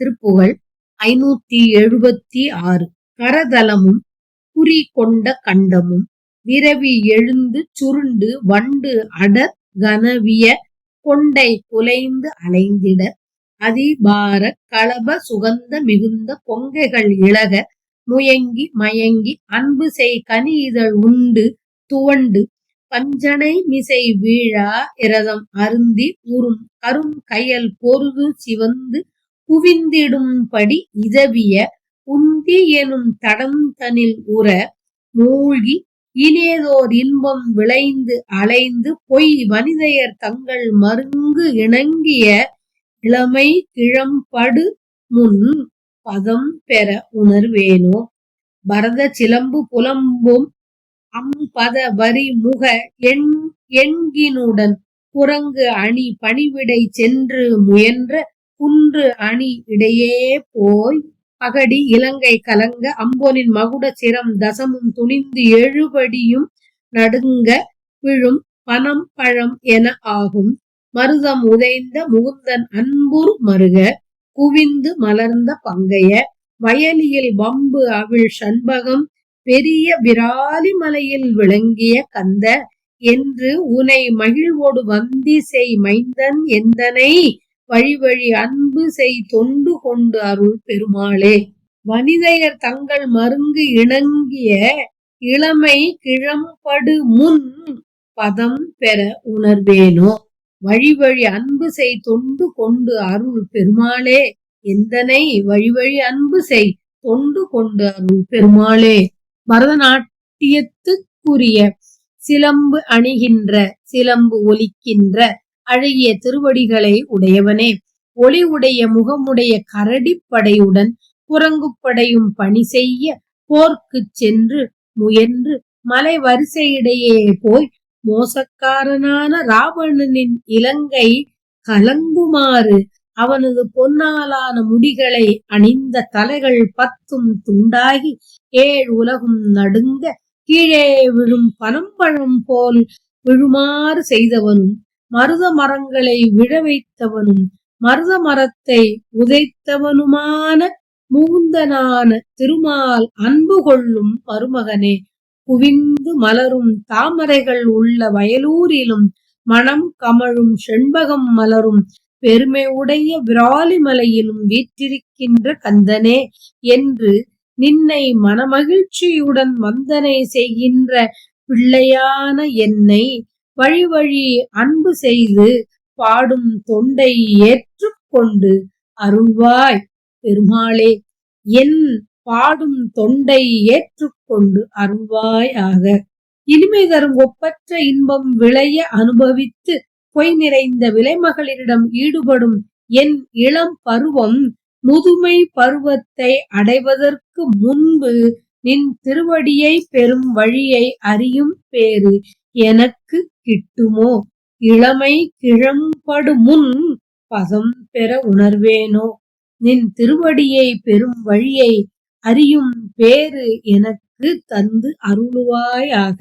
திருப்புகழ் ஐநூத்தி எழுபத்தி ஆறு கரதலமும் குறி கொண்ட கண்டமும் விரவி எழுந்து சுருண்டு வண்டு அடர் கனவிய கொண்டை குலைந்து அலைந்திட அதிபார களப சுகந்த மிகுந்த பொங்கைகள் இழக முயங்கி மயங்கி அன்பு செய் கனி இதழ் உண்டு துவண்டு பஞ்சனை மிசை வீழா இரதம் அருந்தி உறும் கரும் கையல் பொருது சிவந்து குவிந்திடும்படி இதவிய உந்தி எனும் தடம் தனில் உற மூழ்கி இனேதோர் இன்பம் விளைந்து அலைந்து பொய் மனிதையர் தங்கள் மருங்கு இணங்கிய இளமை கிழம்படு முன் பதம் பெற உணர்வேனோ? பரத சிலம்பு புலம்பும் அம்பத வரி முக எண் எண்கினுடன் குரங்கு அணி பணிவிடை சென்று முயன்ற குன்று அணி இடையே போய் அகடி இலங்கை கலங்க அம்போனின் மகுட சிரம் தசமும் துணிந்து எழுபடியும் நடுங்க விழும் பனம் பழம் என ஆகும். மருதம் உதைந்த முகுந்தன் அன்புர் மருக குவிந்து மலர்ந்த பங்கைய வயலியில் வம்பு அவிழ் சண்பகம் பெரிய விராலி மலையில் விளங்கிய கந்த என்று உனை மகிழ்வோடு வந்தி செய் மைந்தன் எந்தனை? வழி வழி அன்பு செய் தொண்டு கொண்டு அருள் பெருமாளே. வனிதையர் தங்கள் மருங்கு இணங்கிய இளமை கிழம்படு முன் பதம் பெற உணர்வேனோ? வழி வழி அன்பு செய் தொண்டு கொண்டு அருள் பெருமாளே. எந்தனை வழி வழி அன்பு செய் தொண்டு கொண்டு அருள் பெருமாளே. பரதநாட்டியத்துக்குரிய சிலம்பு அணிகின்ற சிலம்பு ஒலிக்கின்ற அழகிய திருவடிகளை உடையவனே. ஒளி உடைய முகமுடைய கரடிப்படையுடன் குரங்குப்படையும் பணி செய்ய போர்க்குச் சென்று முயன்று மலை வரிசையிடையே போய் மோசக்காரனான ராவணனின் இலங்கை கலங்குமாறு அவனது பொன்னாலான முடிகளை அணிந்த தலைகள் பத்தும் துண்டாகி ஏழ் உலகும் நடுங்க கீழே விழும் பனம்பழம் போல் விழுமாறு செய்தவனும் மருத மரங்களை விழ வைத்தவனும் மருத மரத்தை உதைத்தவனுமான மூந்தனான திருமால் அன்பு கொள்ளும் மருமகனே குவிந்து மலரும் தாமரைகள் உள்ள வயலூரிலும் மனம் கமழும் செண்பகம் மலரும் பெருமை உடைய விராலிமலையிலும் வீற்றிருக்கின்ற கந்தனே என்று நின்னை மனமகிழ்ச்சியுடன் வந்தனை செய்கின்ற பிள்ளையான என்னை வழி வழி அன்பு செய்து பாடும் தொண்டை ஏற்றுக்கொண்டு அருள்வாய் பெருமாளே. என் பாடும் தொண்டை ஏற்றுக்கொண்டு அருள்வாய் ஆக. இனிமை தரும் ஒப்பற்ற இன்பம் விளைய அனுபவித்து பொய் நிறைந்த விலைமகளிரிடம் ஈடுபடும் என் இளம் பருவம் முதுமை பருவத்தை அடைவதற்கு முன்பு நின் திருவடியை பெறும் வழியை அறியும் பேறு. எனக்கு கிட்டுமோ? இளமை கிழம்படு முன் பதம் பெற உணர்வேனோ? நின் திருவடியை பெறும் வழியை அறியும் பேறு எனக்கு தந்து அருளுவாயாக.